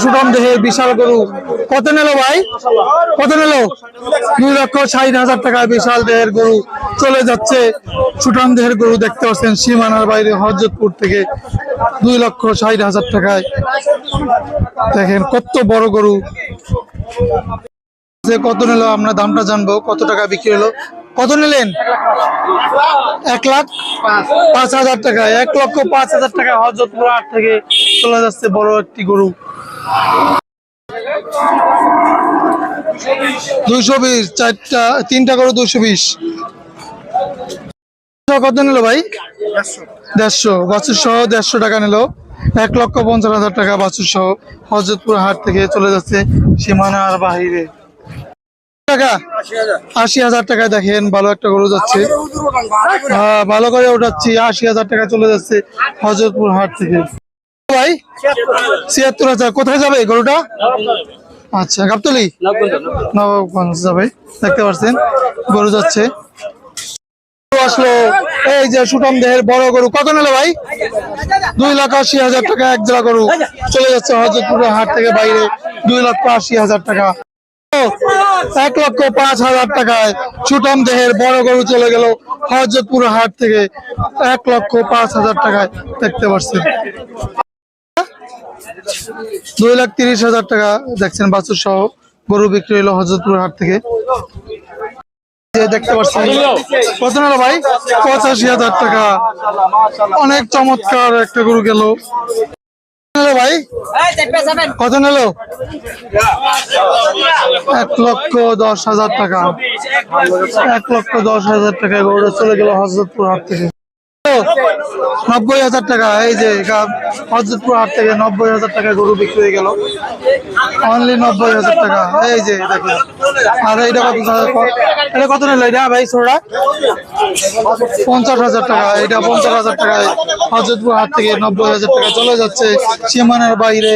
সুটম দেহের বিশাল গরু। কত নিল ভাই? কত নিল? দুই লক্ষ ষাট হাজার টাকায় বিশাল দেহের গরু চলে যাচ্ছে। সুটম দেহের গরু দেখতে পাচ্ছেন, সীমানার বাইরে হজরতপুর থেকে দুই লক্ষ ষাট হাজার টাকায়। দেখেন কত বড় গরু। কত নিল, আমরা দামটা জানব। কত টাকা বিক্রি হলো? কত নিলেন? এক লাখ পাঁচ হাজার টাকা এক লক্ষ পাঁচ হাজার টাকা হজরতপুর হাট থেকে চলে যাচ্ছে বড় একটি গরু। দুইশো বিশ, চারটা, তিনটা গরু দুইশো বিশ। কত নিল ভাই? দেড়শো। বাছুর সহ দেড়শো টাকা নিল। এক লক্ষ পঞ্চাশ হাজার টাকা বাছুর সহ হজরতপুর হাট থেকে চলে যাচ্ছে সীমানার বাহিরে। টাকা? আশি হাজার টাকায় দেখেন, ভালো একটা গরু যাচ্ছে। হ্যাঁ ভালো করে উঠাচ্ছি। আশি হাজার টাকা চলে যাচ্ছে হজরতপুর হাট থেকে। ভাই? ছিয়াত্তর হাজার। কোথায় যাবে গরুটা? আচ্ছা গাবতলি? নবাবগঞ্জ যাবে, দেখতে পাচ্ছেন গরু যাচ্ছে। সুটম দেহের বড় গরু ভাই? দুই লাখ আশি হাজার টাকা, এক জোড়া গরু। চলে যাচ্ছে হাট থেকে বাইরে, দুই হাজার টাকা। এক লক্ষ পাঁচ হাজার টাকায় সুটম দেহের বড় গরু চলে গেল হজরতপুর হাট থেকে, এক লক্ষ পাঁচ হাজার টাকায়, দেখতে পাচ্ছেন দুই লাখ তিরিশ হাজার টাকা দেখছেন বাছুর সহ গরু বিক্রি হলো হজরতপুর হাট থেকে। দেখতে পাচ্ছেন কত নিল ভাই, পঁচাশি হাজার টাকা। অনেক চমৎকার একটা গরু গেল। ভাই, কত নিল? এক লক্ষ দশ হাজার টাকা। এক লক্ষ দশ হাজার টাকা গরুটা চলে গেল হজরতপুর হাট থেকে। নব্বই হাজার টাকা, এই যে হজরতপুর হাট থেকে নব্বই হাজার টাকা গরু বিক্রি হয়ে গেল। অনলি নব্বই হাজার টাকা, এই যে দেখেন আর এইটা কত এটা কত নিল এটা ভাই ছোড়া পঞ্চাশ হাজার টাকা, এটা পঞ্চাশ হাজার টাকায় হজরতপুর হাট থেকে নব্বই হাজার টাকা চলে যাচ্ছে। সীমানার বাইরে